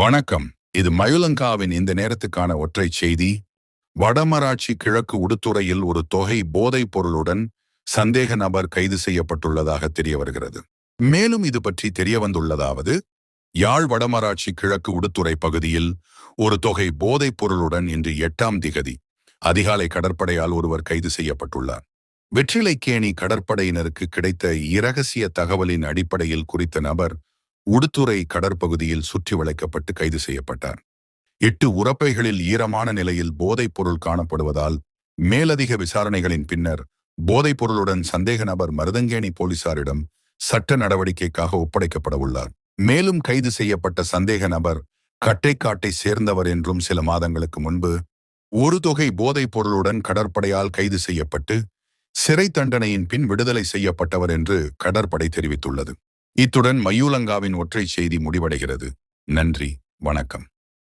வணக்கம். இது மயுலங்காவின் இந்த நேரத்துக்கான ஒற்றை செய்தி. வடமராட்சி கிழக்கு உடுத்துறையில் ஒரு தொகை போதைப் பொருளுடன் சந்தேக நபர் கைது செய்யப்பட்டுள்ளதாக தெரிய வருகிறது. மேலும் இது பற்றி தெரிய வந்துள்ளதாவது யாழ் வடமராட்சி கிழக்கு உடுத்துறை பகுதியில் ஒரு தொகை போதைப் பொருளுடன் இன்று எட்டாம் திகதி அதிகாலை கடற்படையால் ஒருவர் கைது செய்யப்பட்டுள்ளார். வெற்றிலைக்கேணி கடற்படையினருக்கு கிடைத்த இரகசிய தகவலின் அடிப்படையில் குறித்த நபர் உடுத்துறை கடற்பகுதியில் சுற்றி வளைக்கப்பட்டு கைது செய்யப்பட்டார். எட்டு உரப்பைகளில் ஈரமான நிலையில் போதைப் பொருள் காணப்படுவதால் மேலதிக விசாரணைகளின் பின்னர் போதைப் பொருளுடன் சந்தேக நபர் மருதங்கேணி போலீசாரிடம் சட்ட நடவடிக்கைக்காக ஒப்படைக்கப்பட உள்ளார். மேலும் கைது செய்யப்பட்ட சந்தேக நபர் கட்டைக்காட்டை சேர்ந்தவர் என்றும் சில மாதங்களுக்கு முன்பு ஒரு தொகை போதைப் பொருளுடன் கடற்படையால் கைது செய்யப்பட்டு சிறை தண்டனையின் பின் விடுதலை செய்யப்பட்டவர் என்று கடற்படை தெரிவித்துள்ளது. இத்துடன் மயூலங்காவின் ஒற்றை செய்தி முடிவடைகிறது. நன்றி வணக்கம்.